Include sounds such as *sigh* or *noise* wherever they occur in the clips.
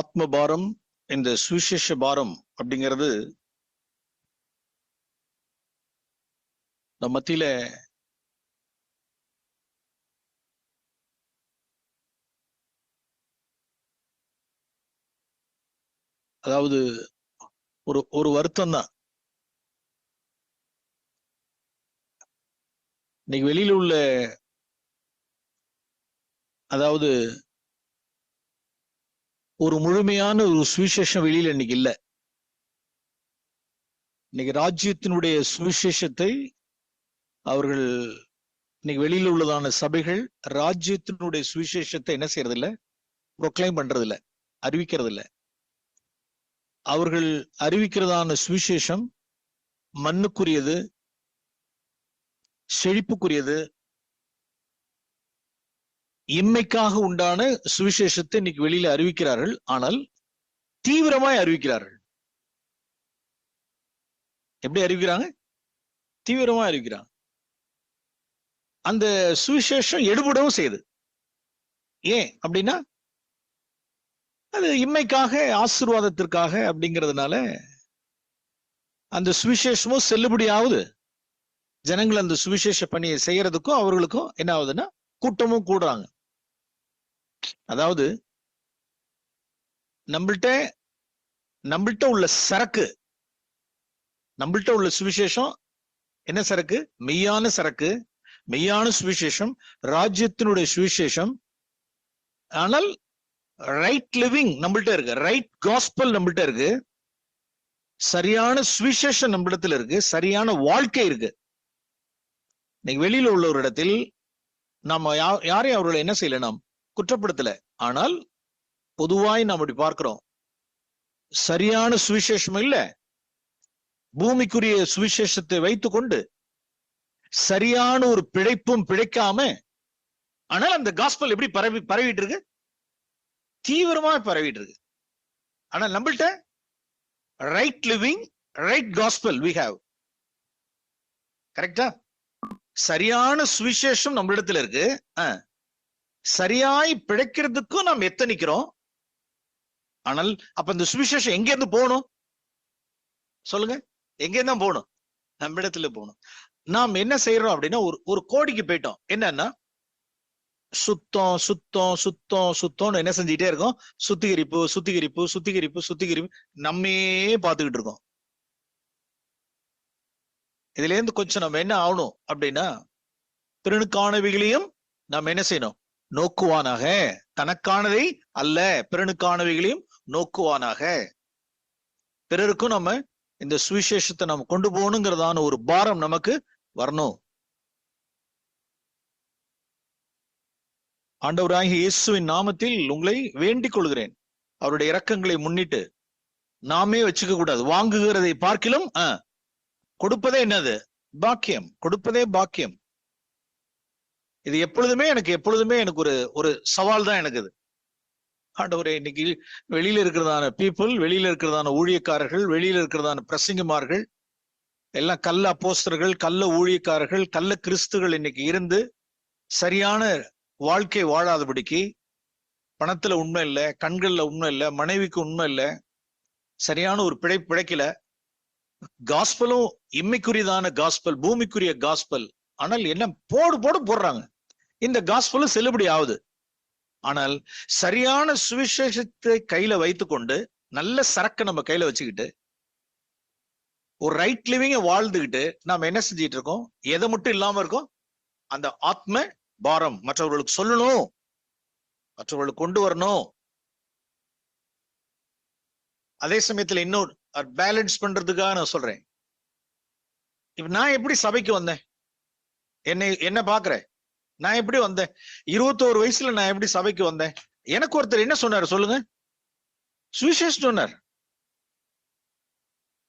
ஆத்ம பாரம் இந்த சுவிசேஷ பாரம் அப்படிங்கிறது நம்ம மத்தியில அதாவது ஒரு ஒரு வருத்தம் தான். இன்னைக்கு வெளியில உள்ள அதாவது ஒரு முழுமையான ஒரு சுவிசேஷம் வெளியில இன்னைக்கு இல்ல. இன்னைக்கு ராஜ்யத்தினுடைய சுவிசேஷத்தை அவர்கள் இன்னைக்கு வெளியில உள்ளதான சபைகள் ராஜ்யத்தினுடைய சுவிசேஷத்தை என்ன செய்யறதில்ல? ப்ரொக்ளைம் பண்றதில்ல அறிவிக்கிறதில்ல. அறிவிக்கிறது அவர்கள் அறிவிக்கிறதான சுவிசேஷம் மண்ணுக்குரியது செழிப்புக்குரியது இம்மைக்காக உண்டான சுவிசேஷத்தை இன்னைக்கு வெளியில அறிவிக்கிறார்கள். ஆனால் தீவிரமாய் அறிவிக்கிறார்கள். எப்படி அறிவிக்கிறாங்க? தீவிரமா அறிவிக்கிறாங்க. அந்த சுவிசேஷம் எடுபடவும் செய்யுது. ஏன் அப்படின்னா அது இம்மைக்காக ஆசீர்வாதத்திற்காக அப்படிங்கிறதுனால அந்த சுவிசேஷமும் செல்லுபடியாகுது. ஜனங்கள் அந்த சுவிசேஷ பணியை செய்யறதுக்கும் அவர்களுக்கும் என்ன ஆகுதுன்னா கூட்டமும் கூடுறாங்க. அதாவது நம்மள்ட்ட நம்மள்ட்ட உள்ள சரக்கு நம்மள்ட்ட உள்ள சுவிசேஷம் என்ன சரக்கு? மெய்யான சரக்கு மெய்யான சுவிசேஷம் ராஜ்யத்தினுடைய சுவிசேஷம். ஆனால் ரைட் லிவிங் நம்மள்ட்ட இருக்கு ரைட் காஸ்பல் நம்மள்ட்ட இருக்கு. சரியான சுவிசேஷம் நம்மிடத்துல இருக்கு சரியான வாழ்க்கை இருக்கு. இன்னைக்கு வெளியில உள்ள ஒரு இடத்தில் நாம யா- யாரையும் அவர்களை என்ன செய்யல நாம்? குற்றப்படுத்தல. ஆனால் பொதுவாய் நாம் அப்படி பார்க்கிறோம். சரியான சுவிசேஷம் இல்ல. பூமிக்குரிய சுவிசேஷத்தை வைத்துக்கொண்டு சரியான ஒரு பிழைப்பும் பிழைக்காம ஆனால் அந்த காஸ்பல் எப்படி பரவி பரவிட்டு இருக்கு தீவிரமா பரவிட்டு இருக்கு ஆனா நம்மள்ட்ட right living right gospel we have கரெக்டா சரியான சுவிசேஷம் நம்மளிடத்துல இருக்கு. ஆஹ் சரியாய் பிழைக்கிறதுக்கும் நாம் எத்தனிக்கிறோம்? ஆனால் அப்ப இந்த சுவிசேஷம் எங்க இருந்து போகணும்? சொல்லுங்க. எங்க தான் போகணும்? நம்ம இடத்துல போகணும். நாம் என்ன செய்யறோம் அப்படின்னா ஒரு ஒரு கோடிக்கு போயிட்டோம். என்னன்னா சுத்தம் சுத்தம் சுத்தம் சுத்தம்னு என்ன செஞ்சுட்டே இருக்கோம்? சுத்திகரிப்பு சுத்திகரிப்பு சுத்திகரிப்பு சுத்திகரிப்பு நம்மே பார்த்துக்கிட்டு இருக்கோம். இதுல இருந்து கொஞ்சம் நம்ம என்ன ஆகணும் அப்படின்னா பிறனுக்கானவைகளையும் நாம் என்ன செய்யணும்? நோக்குவானாக? தனக்கானதை அல்ல பிறனுக்கானவைகளையும் நோக்குவானாக? பிறருக்கும் நம்ம இந்த சுவிசேஷத்தை நம்ம கொண்டு போகணுங்கிறதான ஒரு பாரம் நமக்கு வரணும். ஆண்டவராகிய இயேசுவின் நாமத்தில் உங்களை வேண்டிக் கொள்கிறேன். அவருடைய இரக்கங்களை முன்னிட்டு நாமே வச்சுக்க கூடாது. வாங்குகிறதை பார்க்கிலும் கொடுப்பதே என்னது? பாக்கியம். கொடுப்பதே பாக்கியம். இது எப்பொழுதுமே எனக்கு எப்பொழுதுமே எனக்கு ஒரு ஒரு சவால் தான் எனக்கு இது. ஆண்டவரே இன்னைக்கு வெளியில இருக்கிறதான பீப்புள் வெளியில இருக்கிறதான ஊழியக்காரர்கள் வெளியில இருக்கிறதான பிரசங்கமார்கள் எல்லாம் கள்ள அப்போஸ்தர்கள் கள்ள ஊழியக்காரர்கள் கள்ள கிறிஸ்துகள் இன்னைக்கு இருந்து சரியான வாழ்க்கை வாழாதபடிக்கு பணத்துல உண்மை இல்லை கண்கள்ல உண்மை இல்லை மனைவிக்கு உண்மை இல்லை சரியான ஒரு பிழை பிழைக்கல. காஸ்பலும் இம்மைக்குரியதான காஸ்பல் பூமிக்குரிய காஸ்பல் ஆனால் என்ன போடு போடு போடுறாங்க. இந்த காஸ்பலும் செல்லுபடி ஆகுது. ஆனால் சரியான சுவிசேஷத்தை கையில வைத்துக்கொண்டு நல்ல சரக்கு நம்ம கையில வச்சுக்கிட்டு ஒரு ரைட் லிவிங்க வாழ்ந்துகிட்டு நாம என்ன செஞ்சிட்டு இருக்கோம்? எதை மட்டும் இல்லாம இருக்கோம்? அந்த ஆத்ம பாரம் மற்றவர்களுக்கு சொல்லணும். மற்றவர்களுக்கு கொண்டு வரணும். அதே சமயத்துல இன்னொரு பேலன்ஸ் பண்றதுக்காக நான் சொல்றேன். இப்ப நான் எப்படி சபைக்கு வந்தேன்? என்னை என்ன பாக்குறேன் நான் எப்படி வந்தேன்? இருபத்தோரு வயசுல நான் எப்படி சபைக்கு வந்தேன்? எனக்கு ஒருத்தர் என்ன சொன்னாரு சொல்லுங்க? சுவிசேஷ் சொன்னார்.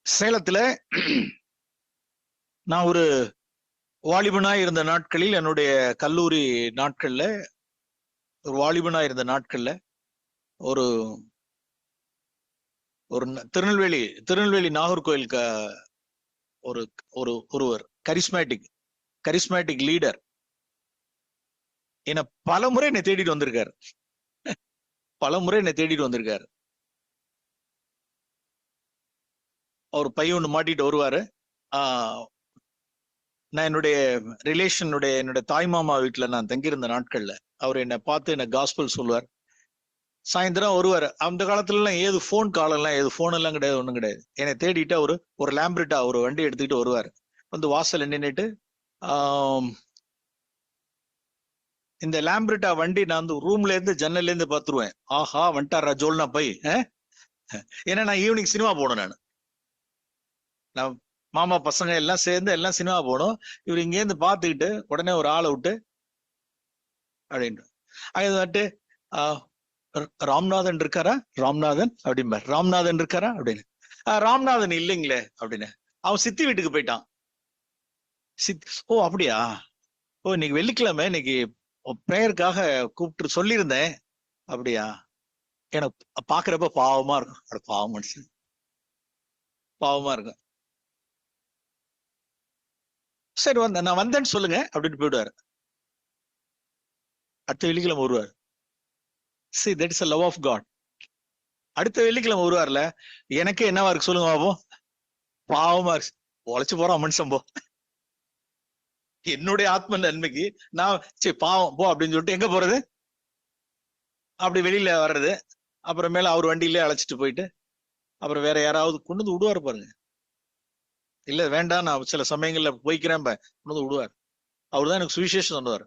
சேலத்துல *clears throat* நான் ஒரு வாலிபனா இருந்த நாட்களில் என்னுடைய கல்லூரி நாட்கள்ல ஒரு வாலிபனா இருந்த நாட்கள்ல ஒரு ஒரு திருநெல்வேலி திருநெல்வேலி நாகர்கோயில் ஒரு ஒரு ஒருவர் கரிஸ்மேட்டிக் கரிஸ்மேட்டிக் லீடர் என்ன பல முறை என்னை தேடிட்டு வந்திருக்காரு. பல முறை என்னை தேடிட்டு வந்திருக்காரு. அவர் பையன் ஒன்று மாட்டிட்டு வருவாரு. நான் என்னுடைய ரிலேஷனுடைய என்னுடைய தாய்மாமா வீட்டில் நான் தங்கியிருந்த நாட்கள்ல அவர் என்னை பார்த்து என்னை காஸ்பல் சொல்லுவார். சாயந்தரம் வருவார். அந்த காலத்துலலாம் ஏது ஃபோன் காலம்லாம் ஏது ஃபோன் எல்லாம் கிடையாது ஒன்றும் கிடையாது. என்னை தேடிட்டு அவர் ஒரு லேம்பரிட்டா ஒரு வண்டி எடுத்துக்கிட்டு வருவார். வந்து வாசல் நின்றுட்டு இந்த லேம்பிரிட்டா வண்டி நான் வந்து ரூம்ல இருந்து ஜன்னல்ல இருந்து பாத்துருவேன் ஆஹா வந்துட்டாரா ஜோல்னா போய் ஏன்னா நான் ஈவினிங் சினிமா போகணும் நான். நான் மாமா பசங்க எல்லாம் சேர்ந்து எல்லாம் சினிமா போகணும் இவர் இங்கேருந்து இருந்து உடனே ஒரு ஆளை விட்டு அப்படின்ட்டு அது வந்துட்டு ஆஹ், ராம்நாதன் இருக்காரா? ராம்நாதன் அப்படிம்பார். ராம்நாதன் இருக்காரா? அப்படின்னு. ராம்நாதன் இல்லைங்களே அப்படின்னு. அவன் சித்தி வீட்டுக்கு போயிட்டான். சித் ஓ அப்படியா? ஓ இன்னைக்கு வெள்ளிக்கிழமை இன்னைக்கு ப்ரேயருக்காக கூப்பிட்டு சொல்லியிருந்தேன். அப்படியா? எனக்கு பாக்குறப்ப பாவமா இருக்கும். அட பாவம் மனுஷன். பாவமா இருக்கும். சரி வந்த நான் வந்தேன்னு சொல்லுங்க அப்படின்னு போயிடுவாரு. அடுத்த வெள்ளிக்கிழமை வருவார். See that is a love of god. அடுத்த வெள்ளிக்கிழமை வருவார்ல எனக்கே என்னவா இருக்கு? சொல்லுங்க பாப்போம் பாவமா இருக்கு. உழைச்சு போறான் மனுஷன் போ. என்னுடைய ஆத்ம நன்மைக்கு நான் சரி பாவம் போ அப்படின்னு சொல்லிட்டு எங்க போறது? அப்படி வெளியில வர்றது. அப்புறமேல அவர் வண்டியிலே அழைச்சிட்டு போயிட்டு அப்புறம் வேற யாராவது கொண்டு வந்து விடுவாரு பாருங்க. இல்ல வேண்டாம் நான் சில சமயங்கள்ல போய்க்கிறேன் கொண்டு வந்து விடுவார். அவர் தான் எனக்கு சுவிசேஷம் சொன்னவர்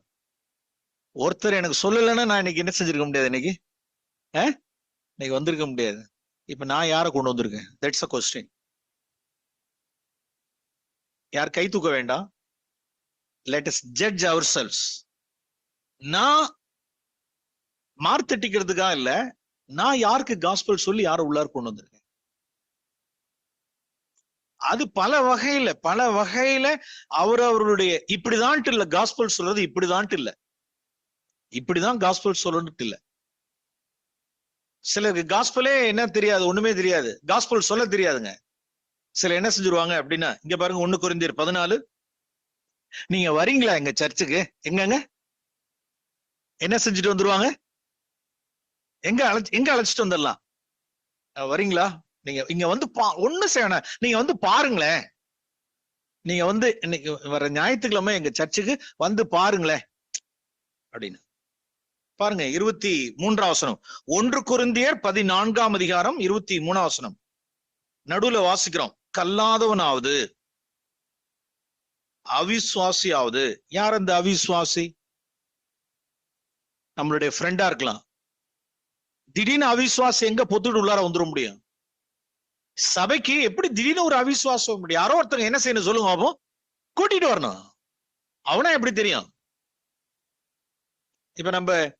ஒருத்தர் எனக்கு சொல்லலைன்னா நான் இன்னைக்கு என்ன செஞ்சிருக்க முடியாது இன்னைக்கு? ஆ? இன்னைக்கு வந்திருக்க முடியாது. இப்ப நான் யாரை கொண்டு வந்திருக்கேன்? தட்ஸ் அ கொஸ்டின் யார் கை தூக்க வேண்டாம்? லெட் us ஜட்ஜ் அவர் செல்ஸ் நான் மார்த்தட்டிக்கிறதுக்காக இல்ல நான் யாருக்கு காஸ்பல் சொல்லி யாரை உள்ளார் கொண்டு வந்திருக்கேன்? அது பல வகையில பல வகையில அவர் அவருடைய இப்படிதான்ட்டு இல்ல காஸ்பல் சொல்றது இப்படிதான்ட்டு இல்ல. இப்படிதான் காஸ்பல் சொல்லணுட்டு இல்ல. சிலருக்கு காஸ்பலே என்ன தெரியாது ஒண்ணுமே தெரியாது. காஸ்பல் சொல்ல தெரியாதுங்க. சில என்ன செஞ்சிருவாங்க அப்படின்னா இங்க பாருங்க ஒண்ணு குறைந்தர் பதினாலு நீங்க வரீங்களா எங்க சர்ச்சுக்கு? எங்கங்க? என்ன செஞ்சுட்டு வந்துருவாங்க? எங்க அழைச்சு எங்க அழைச்சிட்டு வந்துடலாம் வரீங்களா? நீங்க இங்க வந்து பா ஒண்ணு செய்யணும் நீங்க வந்து பாருங்களேன். நீங்க வந்து இன்னைக்கு வர ஞாயிற்றுக்கிழமை எங்க சர்ச்சுக்கு வந்து பாருங்களேன். அப்படின்னு. பாருங்க இருபத்தி மூன்றாம் வசனம். ஒன்று குருந்தியர் பதினான்காம் அதிகாரம் இருபத்தி மூணாம் வசனம். நடுவுல வாசிக்கிறோம். கல்லாதவனாவது. அவிசுவாசியாவது. யார் அந்த அவிஸ்வாசி நம்மளுடைய ஃப்ரெண்டா இருக்கலாம். திடீர்னு அவிஸ்வாசி எங்க பொத்துட்டு உள்ளார வந்துட முடியும்? சபைக்கு எப்படி திடீர்னு ஒரு அவிஸ்வாசம் முடியும்? யாரோ ஒருத்தங்க என்ன செய்யணும் சொல்லுங்க அப்போ கூட்டிட்டு வரணும். அவனா எப்படி தெரியும்? இப்ப நம்ம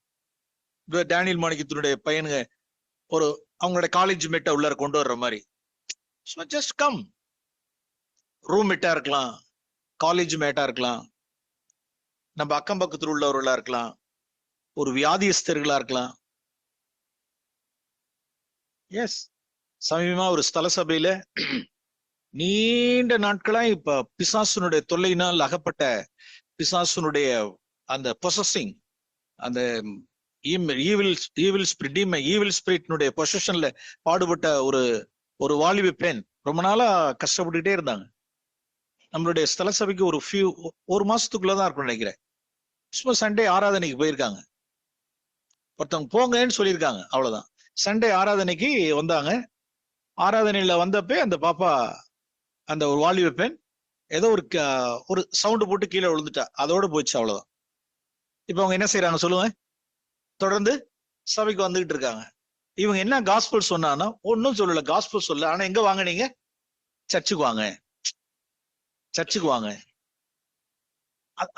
டேனியல் மாணிக்கத்தினுடைய பையனுங்க ஒரு அவங்களோட காலேஜ் மேட்டை உள்ளார கொண்டு வர்ற மாதிரி. ஜஸ்ட் கம் ரூம் மேட்டா இருக்கலாம். காலேஜ் மேட்டா இருக்கலாம். நம்ம அக்கம் பக்கத்தில் உள்ளவர்களா இருக்கலாம். ஒரு வியாதியஸ்தர்களா இருக்கலாம். எஸ் சமீபமா ஒரு ஸ்தல சபையில நீண்ட நாட்களா இப்ப பிசாசுனுடைய தொல்லையினால் அகப்பட்ட பிசாசுனுடைய அந்த பொசஸிங் அந்த ஈவில் ஈவில் ஸ்பிரிட் ஈவில் ஸ்பிரிட்னுடைய பொசஷன்ல பாடுபட்ட ஒரு ஒரு வாலிப பெண் ரொம்ப நாளா கஷ்டப்பட்டுக்கிட்டே இருந்தாங்க. நம்மளுடைய ஸ்தல சபைக்கு ஒரு ஃபியூ ஒரு மாசத்துக்குள்ளதான் இருக்கும் நினைக்கிறேன். கிறிஸ்மஸ் சண்டே ஆராதனைக்கு போயிருக்காங்க. ஒருத்தவங்க போங்கன்னு சொல்லியிருக்காங்க அவ்வளவுதான். சண்டே ஆராதனைக்கு வந்தாங்க. ஆராதனையில வந்தப்பே அந்த பாப்பா அந்த ஒரு வாலிப பெண் ஏதோ ஒரு க- ஒரு சவுண்டு போட்டு கீழே விழுந்துட்டா. அதோட போச்சு அவ்வளவுதான். இப்ப அவங்க என்ன செய்யறாங்க சொல்லுவேன் தொடர்ந்து சபைக்கு வந்துகிட்டு இருக்காங்க. இவங்க என்ன காஸ்பல் சொன்னான்னா ஒன்னும் சொல்லல காஸ்பல் சொல்லல. ஆனா எங்க வாங்க நீங்க சர்ச்சுக்கு வாங்க. சர்ச்சுக்கு வாங்க.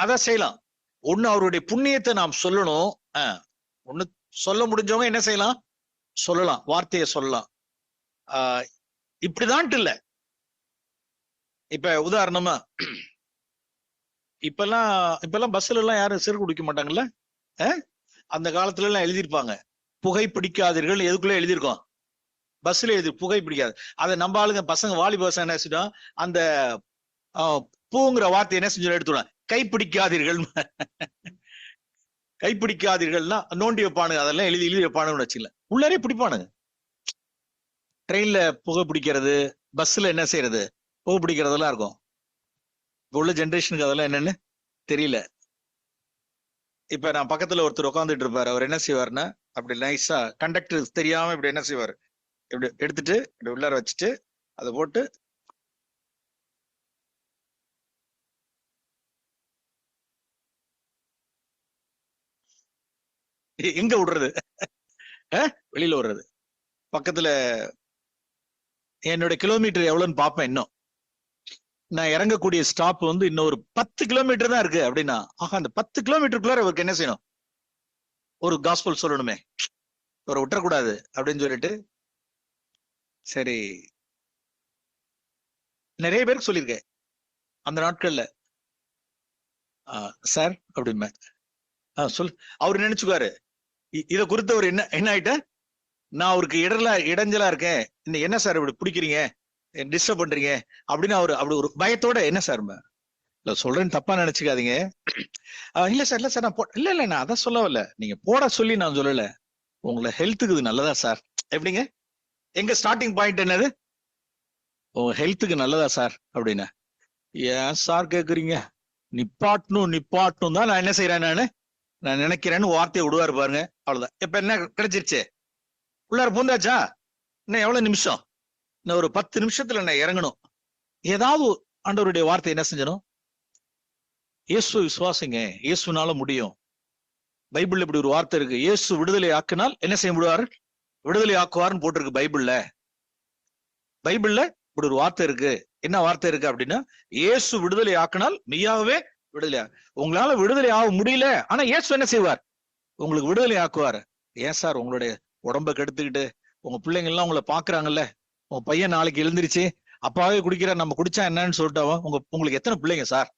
அதான் செய்யலாம். ஒண்ணு அவருடைய புண்ணியத்தை நாம் சொல்லணும். ஆஹ், ஒண்ணு சொல்ல முடிஞ்சவங்க என்ன செய்யலாம்? சொல்லலாம். வார்த்தையை சொல்லலாம். ஆஹ், இப்படிதான்ட்டு இல்ல. இப்ப உதாரணமா இப்பெல்லாம் இப்பெல்லாம் பஸ்ல எல்லாம் யாரும் சிறு குடிக்க மாட்டாங்கல்ல? அந்த காலத்துல எல்லாம் எழுதியிருப்பாங்க. புகை பிடிக்காதீர்கள். எதுக்குள்ள எழுதியிருக்கோம்? பஸ்ல எழுதி புகை பிடிக்காது. அதை நம்ம ஆளுங்க பசங்க வாலி பசங்க என்ன செஞ்சோம் அந்த பூங்கிற வார்த்தை என்ன செஞ்சு எடுத்துடுவாங்க கை கைப்பிடிக்காதீர்கள்னா கை பிடிக்காதீர்கள்னா நோண்டி வைப்பானுங்க. அதெல்லாம் எழுதி எழுதி வைப்பானுங்கன்னு வச்சுக்கல உள்ளாரே பிடிப்பானுங்க. ட்ரெயின்ல புகை பிடிக்கிறது பஸ்ல என்ன செய்யறது? புகை பிடிக்கிறதெல்லாம் இருக்கும். இப்போ உள்ள ஜென்ரேஷனுக்கு அதெல்லாம் என்னன்னு தெரியல. இப்ப நான் பக்கத்துல ஒருத்தர் உட்காந்துட்டு இருப்பாரு. அவர் என்ன செய்வாருன்னா அப்படி நைஸா கண்டக்டர் தெரியாம இப்படி என்ன செய்வாரு? இப்படி எடுத்துட்டு இப்படி உள்ளார வச்சுட்டு அதை போட்டு எங்க விடுறது? வெளியில விடுறது. பக்கத்துல என்னோட கிலோமீட்டர் எவ்வளவுன்னு பார்ப்பேன் இன்னும். நான் இறங்கக்கூடிய ஸ்டாப் வந்து இன்னும் ஒரு பத்து கிலோமீட்டர் தான் இருக்கு அப்படின்னா ஆக அந்த பத்து கிலோமீட்டருக்குள்ளார அவருக்கு என்ன செய்யணும்? ஒரு காஸ்பல் சொல்லணுமே. இவரை விட்டுறக்கூடாது அப்படின்னு சொல்லிட்டு சரி. நிறைய பேருக்கு சொல்லியிருக்கேன். அந்த நாட்கள்ல. சார் அப்படிமே சொல். அவர் நினைச்சுக்காரு இதை குறித்து அவர் என்ன என்ன ஆயிட்ட? நான் அவருக்கு இடர்ல இடைஞ்சலா இருக்கேன். இந்த என்ன சார் இப்படி பிடிக்கிறீங்க? டிஸ்டர்ப் பண்றீங்க? அப்படின்னு அவரு அப்படி ஒரு பயத்தோட என்ன சார் இல்ல சொல்றேன்னு தப்பா நினைச்சுக்காதீங்க. இல்ல சார் இல்ல சார் நான் இல்ல இல்ல நான் அதான் சொல்ல வரல. நீங்க போட சொல்லி நான் சொல்லல. உங்களை ஹெல்த்துக்கு இது நல்லதா சார்? எப்படிங்க? எங்க ஸ்டார்டிங் பாயிண்ட் என்னது? உங்க ஹெல்த்துக்கு நல்லதா சார்? அப்படின்னு. ஏன் சார் கேக்குறீங்க? நிப்பாட்டணும் நிப்பாட்டணும் தான் நான் என்ன செய்யறேன் நானு? நான் நினைக்கிறேன்னு வார்த்தையை விடுவாரு பாருங்க. அவ்வளவுதான். இப்ப என்ன கிடைச்சிருச்சு? உள்ளார பூந்தாச்சா? இன்னும் எவ்வளவு நிமிஷம்? இன்னும் ஒரு பத்து நிமிஷத்துல நான் இறங்கணும். ஏதாவது ஆண்டவருடைய வார்த்தை என்ன செஞ்சணும் இயேசு விசுவாசிங்க இயேசுனால முடியும். பைபிள்ல இப்படி ஒரு வார்த்தை இருக்கு. இயேசு விடுதலை ஆக்கினால் என்ன செய்ய விடுவார் விடுதலை ஆக்குவார்னு போட்டிருக்கு பைபிள்ல. பைபிள்ல இப்படி ஒரு வார்த்தை இருக்கு. என்ன வார்த்தை இருக்கு அப்படின்னா இயேசு விடுதலை ஆக்கினால் மெய்யாகவே விடுதலை உங்களால விடுதலை ஆக முடியல. ஆனா இயேசு என்ன செய்வார்? உங்களுக்கு விடுதலை ஆக்குவார். ஏன் சார் உங்களுடைய உடம்ப கெடுத்துக்கிட்டு உங்க பிள்ளைங்க எல்லாம் உங்களை பாக்குறாங்கல்ல உங்க பையன் நாளைக்கு எழுந்திருச்சு அப்பாவே குடிக்கிற நம்ம குடிச்சா என்னன்னு சொல்லிட்டாவோ உங்க உங்களுக்கு எத்தனை பிள்ளைங்க சார்?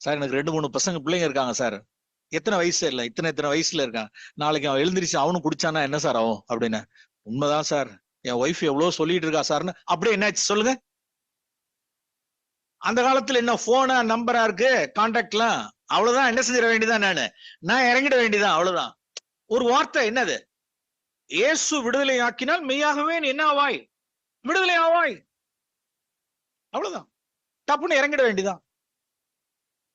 சார் எனக்கு ரெண்டு மூணு பசங்க பிள்ளைங்க இருக்காங்க சார். எத்தனை வயசு இல்ல இத்தனை இத்தனை வயசுல இருக்கான். நாளைக்கு அவன் எழுந்திரிச்சு அவனும் குடிச்சானா என்ன சார் ஆகும் அப்படின்னு. உண்மைதான் சார். என் ஒய்ஃப் எவ்வளவு சொல்லிட்டு இருக்கா சார்னு. அப்படியே என்னாச்சு சொல்லுங்க. அந்த காலத்துல என்ன போனா நம்பரா இருக்கு கான்டாக்ட்லாம் அவ்வளவுதான். என்ன செஞ்சிட வேண்டியதான் நானு? நான் இறங்கிட வேண்டியதான் அவ்வளவுதான். ஒரு வார்த்தை என்னது? இயேசு விடுதலை ஆக்கினால் மெய்யாகவே நீ என்ன ஆவாய்? விடுதலை ஆவாய். அவ்வளவுதான். டப்புன்னு இறங்கிட வேண்டியதான்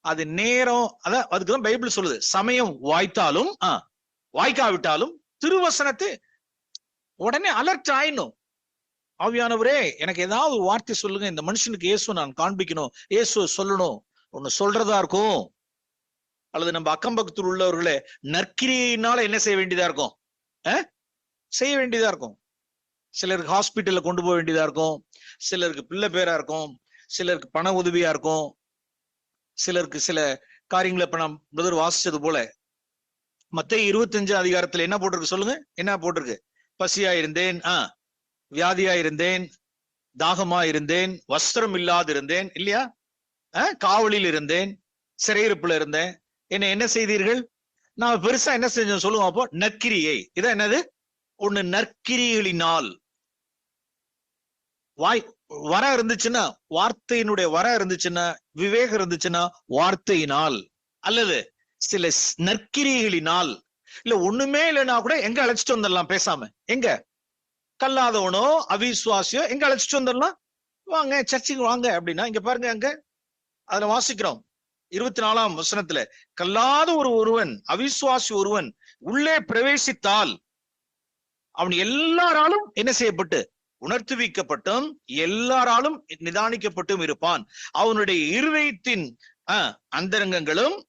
அது நேரம் அதான் அதுக்குதான் பைபிள் சொல்லுது. சமயம் வாய்த்தாலும் வாய்க்காவிட்டாலும் திருவசனத்தை உடனே அலர்ட் ஆயிடணும். ஆவியானவரே எனக்கு ஏதாவது ஒரு வார்த்தை சொல்லுங்க. இந்த மனுஷனுக்கு இயேசு நான் காண்பிக்கணும். இயேசு சொல்லணும். ஒண்ணு சொல்றதா இருக்கும். அல்லது நம்ம அக்கம் பக்கத்தில் உள்ளவர்களே நற்கிரியினால என்ன செய்ய வேண்டியதா இருக்கும்? செய்ய வேண்டியதா இருக்கும். சிலருக்கு ஹாஸ்பிட்டல்ல கொண்டு போக வேண்டியதா இருக்கும். சிலருக்கு பிள்ளை பேரா இருக்கும். சிலருக்கு பண உதவியா இருக்கும். சிலருக்கு சில காரியங்களை இப்ப நான் பிரதர் வாசிச்சது போல. மத்திய இருபத்தஞ்சு அதிகாரத்துல என்ன போட்டிருக்கு சொல்லுங்க? என்ன போட்டிருக்கு? பசியா இருந்தேன். ஆ. வியாதியா இருந்தேன் தாகமா இருந்தேன் வஸ்திரம் இல்லாது இருந்தேன் இல்லையா? காவலில் இருந்தேன் சிறையிருப்புல இருந்தேன் என்ன என்ன செய்தீர்கள்? நான் பெருசா என்ன செஞ்சோம் சொல்லுவோம் அப்போ நற்கிரியை. இதான் என்னது? ஒண்ணு நற்கிரிகளினால் வாய் வர இருந்துச்சுன்னா வார்த்தையினுடைய வர இருந்துச்சுன்னா விவேகம் இருந்துச்சுன்னா வார்த்தையினால். அல்லது சில நற்கிரிகளினால் இல்ல ஒண்ணுமே இல்லைன்னா கூட எங்க அழைச்சிட்டு வந்துடலாம் பேசாம? எங்க? கல்லாதவனோ அவிசுவாசியோ எங்க அழைச்சிட்டு வந்துடலாம்? வாங்க சர்ச்சுக்கு வாங்க அப்படின்னா இங்க பாருங்க அங்க. அதுல வாசிக்கிறோம். இருபத்தி நாலாம் வசனத்துல கல்லாத ஒரு ஒருவன் அவிசுவாசி ஒருவன் உள்ளே பிரவேசித்தால் அவன் எல்லாராலும் என்ன செய்யப்பட்டு? உணர்த்துவிக்கப்பட்டும் எல்லாராலும் நிதானிக்கப்பட்டும் இருப்பான். அவனுடைய இருதயத்தின் ஆஹ் அந்தரங்கங்களும்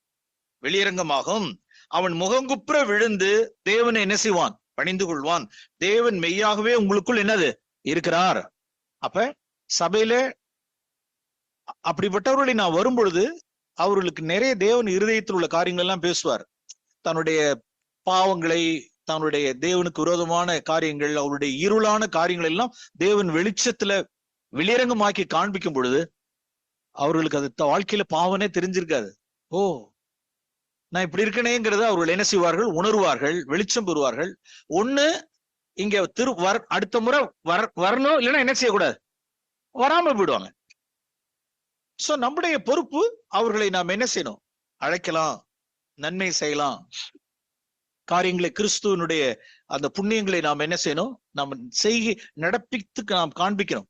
வெளியரங்கமாகும். அவன் முகங்குப்புற விழுந்து தேவனை என்ன செய்வான்? பணிந்து கொள்வான். தேவன் மெய்யாகவே உங்களுக்குள் என்னது? இருக்கிறார். அப்ப சபையில அப்படிப்பட்டவர்களை நான் வரும்பொழுது அவர்களுக்கு நிறைய தேவன் இருதயத்தில் உள்ள காரியங்கள் எல்லாம் பேசுவார். தன்னுடைய பாவங்களை தன்னுடைய தேவனுக்கு விரோதமான காரியங்கள் அவருடைய இருளான காரியங்கள் எல்லாம் தேவன் வெளிச்சத்துல வெளியரங்கமாக்கி காண்பிக்கும் பொழுது அவர்களுக்கு அது வாழ்க்கையில பாவனே தெரிஞ்சிருக்காது. ஓ நான் இப்படி இருக்கனேங்கிறத அவர்கள் என்ன செய்வார்கள்? உணர்வார்கள் வெளிச்சம் பெறுவார்கள். ஒண்ணு இங்க திரு வர அடுத்த முறை வர வரணும் இல்லைன்னா என்ன செய்யக்கூடாது? வராம போயிடுவாங்க. சோ நம்முடைய பொறுப்பு அவர்களை நாம் என்ன செய்யணும்? அழைக்கலாம் நன்மை செய்யலாம். காரியங்களை கிறிஸ்துவனுடைய அந்த புண்ணியங்களை நாம் என்ன செய்யணும்? நாம் செய்கி நடப்பித்து நாம் காண்பிக்கணும்.